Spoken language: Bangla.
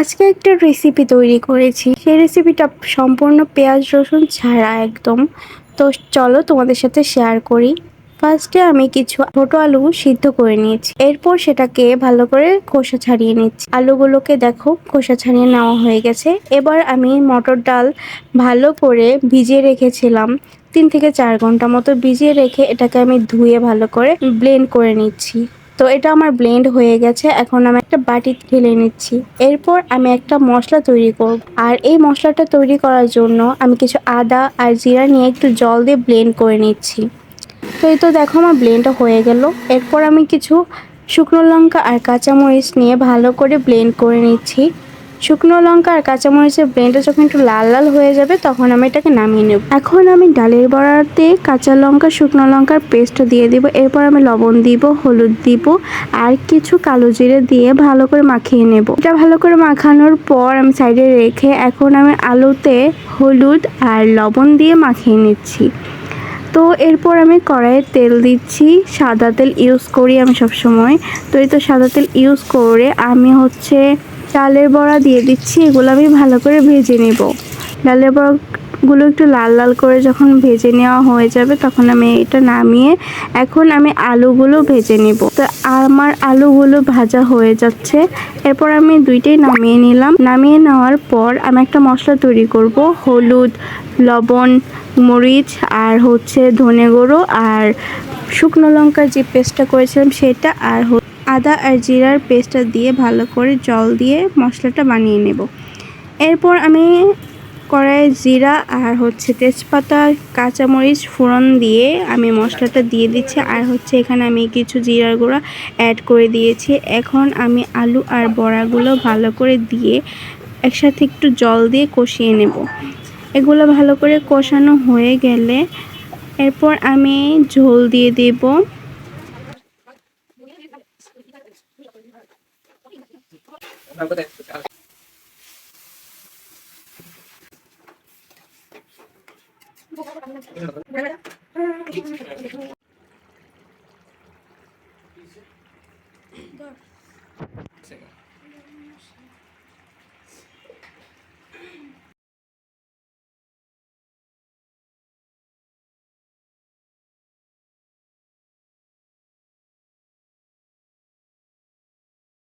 আজকে একটা রেসিপি তৈরি করেছি। সেই রেসিপিটা সম্পূর্ণ পেঁয়াজ, রসুন ছাড়া একদম। তো চলো তোমাদের সাথে শেয়ার করি। ফার্স্টে আমি কিছু ছোট আলু সিদ্ধ করে নিয়েছি। এরপর সেটাকে ভালো করে খোসা ছাড়িয়ে নিচ্ছি। আলুগুলোকে দেখো, খোসা ছাড়িয়ে নেওয়া হয়ে গেছে। এবার আমি মটর ডাল ভালো করে ভিজিয়ে রেখেছিলাম। তিন থেকে চার ঘণ্টা মতো ভিজিয়ে রেখে এটাকে আমি ধুয়ে ভালো করে ব্লেন্ড করে নিচ্ছি। তো এটা আমার ব্লেন্ড হয়ে গেছে। এখন আমি একটা বাটি ঢেলে নিচ্ছি। এরপর আমি একটা মশলা তৈরি করব। আর এই মশলাটা তৈরি করার জন্য আমি কিছু আদা আর জিরা নিয়ে একটু জল দিয়ে ব্লেন্ড করে নিচ্ছি। তো এই তো দেখো আমার ব্লেন্ডটা হয়ে গেল। এরপর আমি কিছু শুকনো লঙ্কা আর কাঁচামরিচ নিয়ে ভালো করে ব্লেন্ড করে নিচ্ছি। শুকনো লঙ্কা আর কাঁচামরিচের ব্লেন্ডটা যখন একটু লাল লাল হয়ে যাবে, তখন আমি এটাকে নামিয়ে নেব। এখন আমি ডালের বড়াতে কাঁচা লঙ্কা, শুকনো লঙ্কার পেস্ট দিয়ে দিব। এরপর আমি লবণ দিব, হলুদ দিব, আর কিছু কালো জিরে দিয়ে ভালো করে মাখিয়ে নেব। এটা ভালো করে মাখানোর পর আমি সাইডে রেখে এখন আমি আলুতে হলুদ আর লবণ দিয়ে মাখিয়ে নিচ্ছি। তো এরপর আমি কড়াইয়ে তেল দিচ্ছি। সাদা তেল ইউজ করি আমি সবসময়। তো এই তো সাদা তেল ইউজ করে আমি হচ্ছে ডালের বড়া দিয়ে দিচ্ছি, এগুলো আমি ভালো করে ভেজে নেব। ডালের বড়াগুলো একটু লাল লাল করে যখন ভেজে নেওয়া হয়ে যাবে, তখন আমি এটা নামিয়ে এখন আমি আলুগুলো ভেজে নেব। তো আমার আলুগুলো ভাজা হয়ে যাচ্ছে, এরপর আমি দুইটাই নামিয়ে নিলাম। নামিয়ে নেওয়ার পর আমি একটা মশলা তৈরি করব, হলুদ, লবণ, মরিচ আর হচ্ছে ধনে গুঁড়ো আর শুকনো লঙ্কার যে পেস্টটা করেছিলাম সেটা আর আদা আর জিরার পেস্টটা দিয়ে ভালো করে জল দিয়ে মশলাটা বানিয়ে নেব। এরপর আমি কড়াইয়ে জিরা আর হচ্ছে তেজপাতা, কাঁচামরিচ, ফোড়ন দিয়ে আমি মশলাটা দিয়ে দিচ্ছি। আর হচ্ছে এখানে আমি কিছু জিরার গুঁড়া অ্যাড করে দিয়েছি। এখন আমি আলু আর বড়াগুলো ভালো করে দিয়ে একসাথে একটু জল দিয়ে কষিয়ে নেব। এগুলো ভালো করে কষানো হয়ে গেলে এরপর আমি ঝোল দিয়ে দেব। なん。かで